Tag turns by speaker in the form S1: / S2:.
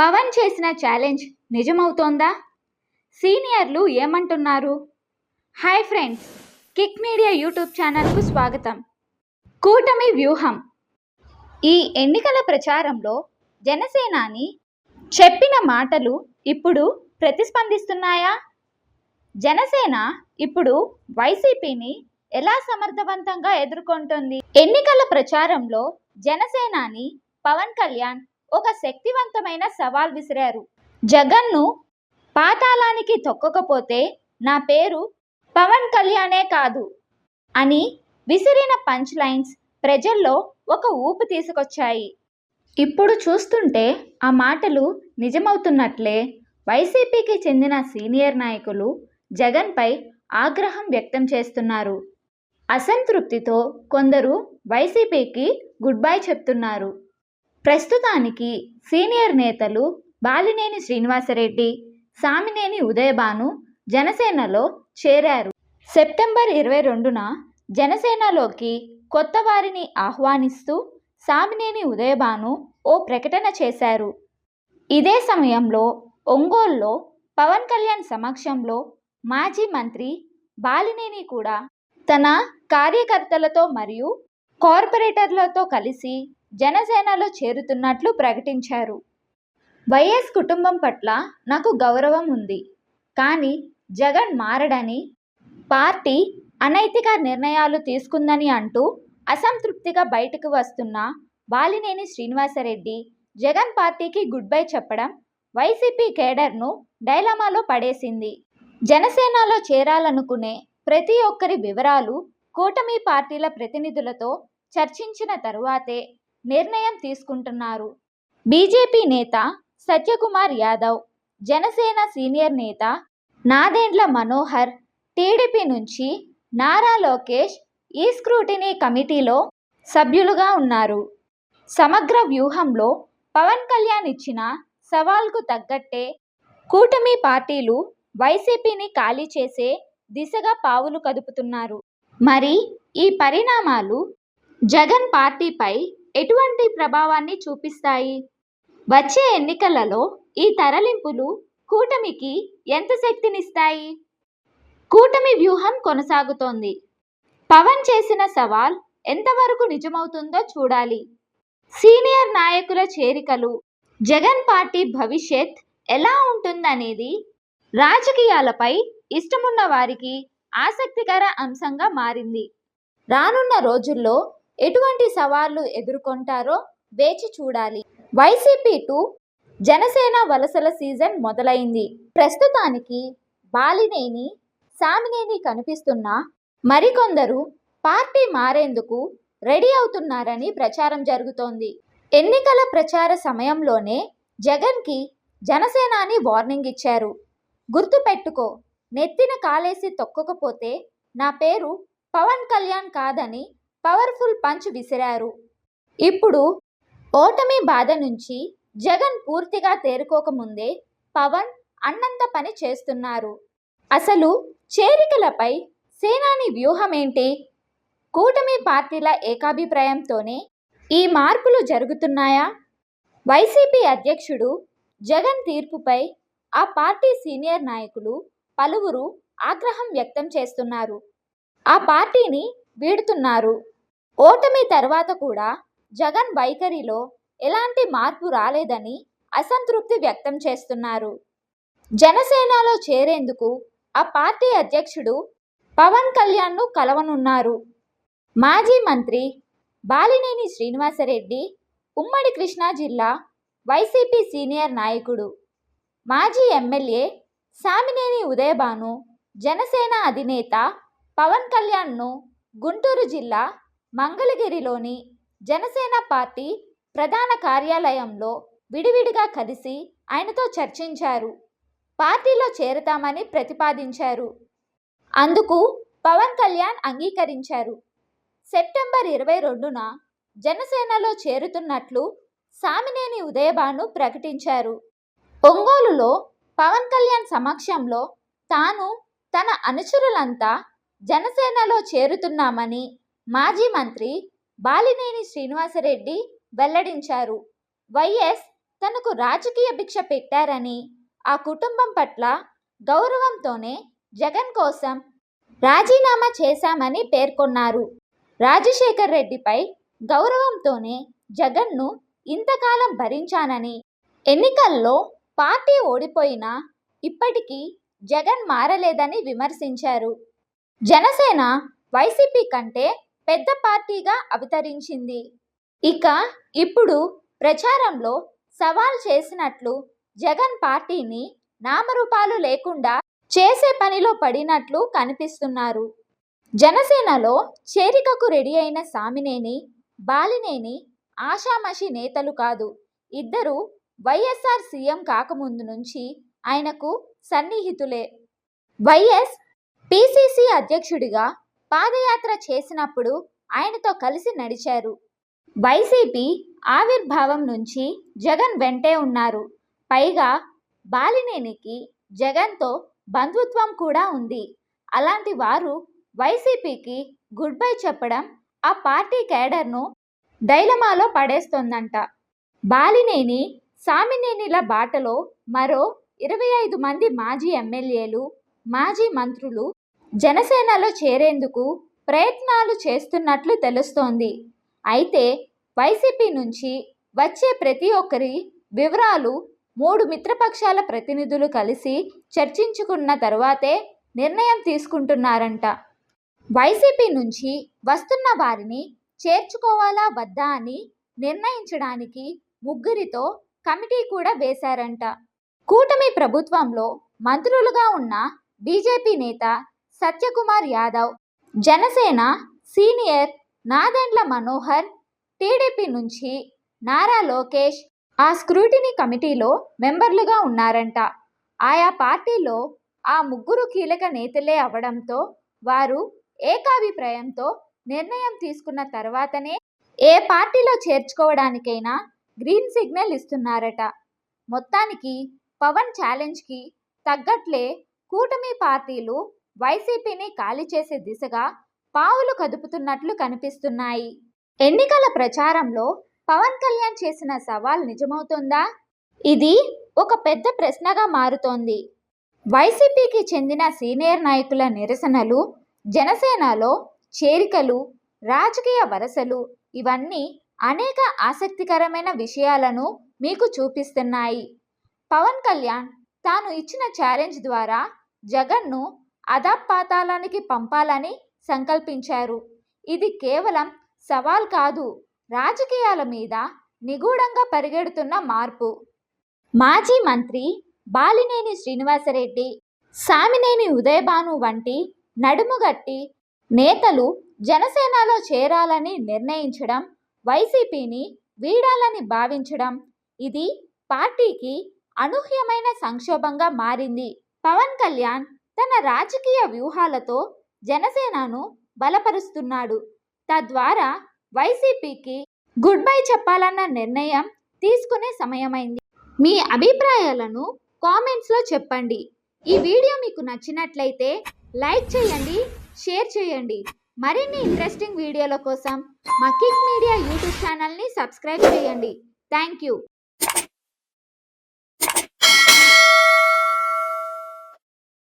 S1: పవన్ చేసిన ఛాలెంజ్ నిజమవుతోందా? సీనియర్లు ఏమంటున్నారు? Hi friends Kick Media YouTube ఛానల్కు స్వాగతం. కూటమి వ్యూహం. ఈ ఎన్నికల ప్రచారంలో జనసేనాని చెప్పిన మాటలు ఇప్పుడు ప్రతిస్పందిస్తున్నాయా? జనసేన ఇప్పుడు వైసీపీని ఎలా సమర్థవంతంగా ఎదుర్కొంటుంది? ఎన్నికల ప్రచారంలో జనసేనాని పవన్ కళ్యాణ్ ఒక శక్తివంతమైన సవాల్ విసిరారు. జగన్ను పాతాళానికి తొక్కకపోతే నా పేరు పవన్ కళ్యాణే కాదు అని విసిరిన పంచ్ లైన్స్ ప్రజల్లో ఒక ఊపు తీసుకొచ్చాయి. ఇప్పుడు చూస్తుంటే ఆ మాటలు నిజమవుతున్నట్లే వైసీపీకి చెందిన సీనియర్ నాయకులు జగన్పై ఆగ్రహం వ్యక్తం చేస్తున్నారు. అసంతృప్తితో కొందరు వైసీపీకి గుడ్ బై చెప్తున్నారు. ప్రస్తుతానికి సీనియర్ నేతలు బాలినేని శ్రీనివాసరెడ్డి సామినేని ఉదయభాను జనసేనలో చేరారు. సెప్టెంబర్ ఇరవై రెండున జనసేనలోకి కొత్త వారిని ఆహ్వానిస్తూ సామినేని ఉదయభాను ఓ ప్రకటన చేశారు. ఇదే సమయంలో ఒంగోల్లో పవన్ కళ్యాణ్ సమక్షంలో మాజీ మంత్రి బాలినేని కూడా తన కార్యకర్తలతో మరియు కార్పొరేటర్లతో కలిసి జనసేనలో చేరుతున్నట్లు ప్రకటించారు. వైఎస్ కుటుంబం పట్ల నాకు గౌరవం ఉంది. కానీ జగన్ మారడని పార్టీ అనైతిక నిర్ణయాలు తీసుకుందని అంటూ అసంతృప్తిగా బయటకు వస్తున్న బాలినేని శ్రీనివాసరెడ్డి జగన్ పార్టీకి గుడ్ బై చెప్పడం వైసీపీ కేడర్ను డైలమాలో పడేసింది. జనసేనలో చేరాలనుకునే ప్రతి ఒక్కరి వివరాలు కూటమి పార్టీల ప్రతినిధులతో చర్చించిన తరువాతే నిర్ణయం తీసుకుంటున్నారు. బీజేపీ నేత సత్యకుమార్ యాదవ్ జనసేన సీనియర్ నేత నాదెండ్ల మనోహర్ టీడీపీ నుంచి నారా లోకేష్ ఈ స్క్రూటినీ కమిటీలో సభ్యులుగా ఉన్నారు. సమగ్ర వ్యూహంలో పవన్ కళ్యాణ్ ఇచ్చిన సవాల్కు తగ్గట్టే కూటమి పార్టీలు వైసీపీని ఖాళీ చేసే దిశగా పావులు కదుపుతున్నారు. మరి ఈ పరిణామాలు జగన్ పార్టీపై ఎటువంటి ప్రభావాన్ని చూపిస్తాయి? వచ్చే ఎన్నికలలో ఈ తరలింపులు కూటమికి ఎంత శక్తినిస్తాయి? కూటమి వ్యూహం కొనసాగుతోంది. పవన్ చేసిన సవాల్ ఎంతవరకు నిజమవుతుందో చూడాలి. సీనియర్ నాయకుల చేరికలు జగన్ పార్టీ భవిష్యత్ ఎలా ఉంటుందనేది రాజకీయాలపై ఇష్టమున్న వారికి ఆసక్తికర అంశంగా మారింది. రానున్న రోజుల్లో ఎటువంటి సవాళ్ళు ఎదుర్కొంటారో వేచి చూడాలి. వైసీపీ టు జనసేన వలసల సీజన్ మొదలైంది. ప్రస్తుతానికి బాలినేని సామినేని కనిపిస్తున్న మరికొందరు పార్టీ మారేందుకు రెడీ అవుతున్నారని ప్రచారం జరుగుతోంది. ఎన్నికల ప్రచార సమయంలోనే జగన్కి జనసేనాని వార్నింగ్ ఇచ్చారు. గుర్తుపెట్టుకో నెత్తిన కాలేసి తొక్కకపోతే నా పేరు పవన్ కళ్యాణ్ కాదని పవర్ఫుల్ పంచ్ విసిరారు. ఇప్పుడు ఓటమి బాధ నుంచి జగన్ పూర్తిగా తేరుకోకముందే పవన్ అన్నంత పని చేస్తున్నారు. అసలు చేరికలపై సేనాని వ్యూహం ఏంటి కూటమి పార్టీల ఏకాభిప్రాయంతోనే ఈ మార్పులు జరుగుతున్నాయా? వైసీపీ అధ్యక్షుడు జగన్ తీర్పుపై ఆ పార్టీ సీనియర్ నాయకులు పలువురు ఆగ్రహం వ్యక్తం చేస్తున్నారు. ఆ పార్టీని వీడుతున్నారు. ఓటమి తర్వాత కూడా జగన్ వైఖరిలో ఎలాంటి మార్పు రాలేదని అసంతృప్తి వ్యక్తం చేస్తున్నారు. జనసేనలో చేరేందుకు ఆ పార్టీ అధ్యక్షుడు పవన్ కళ్యాణ్ను కలవనున్నారు. మాజీ మంత్రి బాలినేని శ్రీనివాసరెడ్డి ఉమ్మడి కృష్ణా జిల్లా వైసీపీ సీనియర్ నాయకుడు మాజీ ఎమ్మెల్యే సామినేని ఉదయభాను జనసేన అధినేత పవన్ కళ్యాణ్ను గుంటూరు జిల్లా మంగళగిరిలోని జనసేన పార్టీ ప్రధాన కార్యాలయంలో విడివిడిగా కలిసి ఆయనతో చర్చించారు. పార్టీలో చేరతామని ప్రతిపాదించారు. అందుకు పవన్ కళ్యాణ్ అంగీకరించారు. సెప్టెంబర్ ఇరవై రెండున జనసేనలో చేరుతున్నట్లు సామినేని ఉదయభాను ప్రకటించారు. ఒంగోలులో పవన్ కళ్యాణ్ సమక్షంలో తాను తన అనుచరులంతా జనసేనలో చేరుతున్నామని మాజీ మంత్రి బాలినేని శ్రీనివాసరెడ్డి వెల్లడించారు. వైఎస్ తనకు రాజకీయ భిక్ష పెట్టారని ఆ కుటుంబం పట్ల గౌరవంతోనే జగన్ కోసం రాజీనామా చేశామని పేర్కొన్నారు. రాజశేఖర్ రెడ్డిపై గౌరవంతోనే జగన్ను ఇంతకాలం భరించానని ఎన్నికల్లో పార్టీ ఓడిపోయినా ఇప్పటికీ జగన్ మారలేదని విమర్శించారు. జనసేన వైసీపీ కంటే పెద్ద పార్టీగా అవతరించింది ఇక ఇప్పుడు ప్రచారంలో సవాల్ చేసినట్లు జగన్ పార్టీని నామరూపాలు లేకుండా చేసే పనిలో పడినట్లు కనిపిస్తున్నారు. జనసేనలో చేరికకు రెడీ అయిన సామినేని బాలినేని ఆషామషి నేతలు కాదు ఇద్దరు వైఎస్ఆర్ సీఎం కాకముందు నుంచి ఆయనకు సన్నిహితులే. వైఎస్ పిసిసి అధ్యక్షుడిగా పాదయాత్ర చేసినప్పుడు ఆయనతో కలిసి నడిచారు. వైసీపీ ఆవిర్భావం నుంచి జగన్ వెంటే ఉన్నారు. పైగా బాలినేనికి జగన్తో బంధుత్వం కూడా ఉంది. అలాంటి వారు వైసీపీకి గుడ్ బై చెప్పడం ఆ పార్టీ కేడర్ను డైలమాలో పడేస్తోందంట. బాలినేని సామినేనిల బాటలో మరో ఇరవై ఐదు మంది మాజీ ఎమ్మెల్యేలు మాజీ మంత్రులు జనసేనలో చేరేందుకు ప్రయత్నాలు చేస్తున్నట్లు తెలుస్తోంది. అయితే వైసీపీ నుంచి వచ్చే ప్రతి ఒక్కరి వివరాలు మూడు మిత్రపక్షాల ప్రతినిధులు కలిసి చర్చించుకున్న తరువాతే నిర్ణయం తీసుకుంటున్నారంట. వైసీపీ నుంచి వస్తున్న వారిని చేర్చుకోవాలా వద్దా అని నిర్ణయించడానికి ముగ్గురితో కమిటీ కూడా వేశారంట. కూటమి ప్రభుత్వంలో మంత్రులుగా ఉన్న బీజేపీ నేత సత్యకుమార్ యాదవ్ జనసేన సీనియర్ నాదెండ్ల మనోహర్ టీడీపీ నుంచి నారా లోకేష్ ఆ స్క్రూటినీ కమిటీలో మెంబర్లుగా ఉన్నారంట. ఆయా పార్టీలో ఆ ముగ్గురు కీలక నేతలే అవడంతో వారు ఏకాభిప్రాయంతో నిర్ణయం తీసుకున్న తర్వాతనే ఏ పార్టీలో చేర్చుకోవడానికైనా గ్రీన్ సిగ్నల్ ఇస్తున్నారట. మొత్తానికి పవన్ ఛాలెంజ్కి తగ్గట్లే కూటమి పార్టీలు వైసీపీని ఖాళీ చేసే దిశగా పావులు కదుపుతున్నట్లు కనిపిస్తున్నాయి. ఎన్నికల ప్రచారంలో పవన్ కళ్యాణ్ చేసిన సవాల్ నిజమవుతుందా? ఇది ఒక పెద్ద ప్రశ్నగా మారుతోంది. వైసీపీకి చెందిన సీనియర్ నాయకుల నిరసనలు జనసేనలో చేరికలు రాజకీయ వరసలు ఇవన్నీ అనేక ఆసక్తికరమైన విషయాలను మీకు చూపిస్తున్నాయి. పవన్ కళ్యాణ్ తాను ఇచ్చిన ఛాలెంజ్ ద్వారా జగన్ను అధపాతాళానికి పంపాలని సంకల్పించారు. ఇది కేవలం సవాల్ కాదు రాజకీయాల మీద నిగూఢంగా పరిగెడుతున్న మార్పు. మాజీ మంత్రి బాలినేని శ్రీనివాసరెడ్డి సామినేని ఉదయభాను వంటి నడుముగట్టి నేతలు జనసేనలో చేరాలని నిర్ణయించడం వైసీపీని వీడాలని భావించడం ఇది పార్టీకి అనూహ్యమైన సంక్షోభంగా మారింది. పవన్ కళ్యాణ్ తన రాజకీయ వ్యూహాలతో జనసేనను బలపరుస్తున్నాడు. తద్వారా వైసీపీకి గుడ్ బై చెప్పాలన్న నిర్ణయం తీసుకునే సమయమైంది. మీ అభిప్రాయాలను కామెంట్స్లో చెప్పండి. ఈ వీడియో మీకు నచ్చినట్లయితే లైక్ చేయండి షేర్ చేయండి. మరిన్ని ఇంట్రెస్టింగ్ వీడియోల కోసం మా కిక్ మీడియా యూట్యూబ్ ఛానల్ని సబ్స్క్రైబ్ చేయండి. Thank you.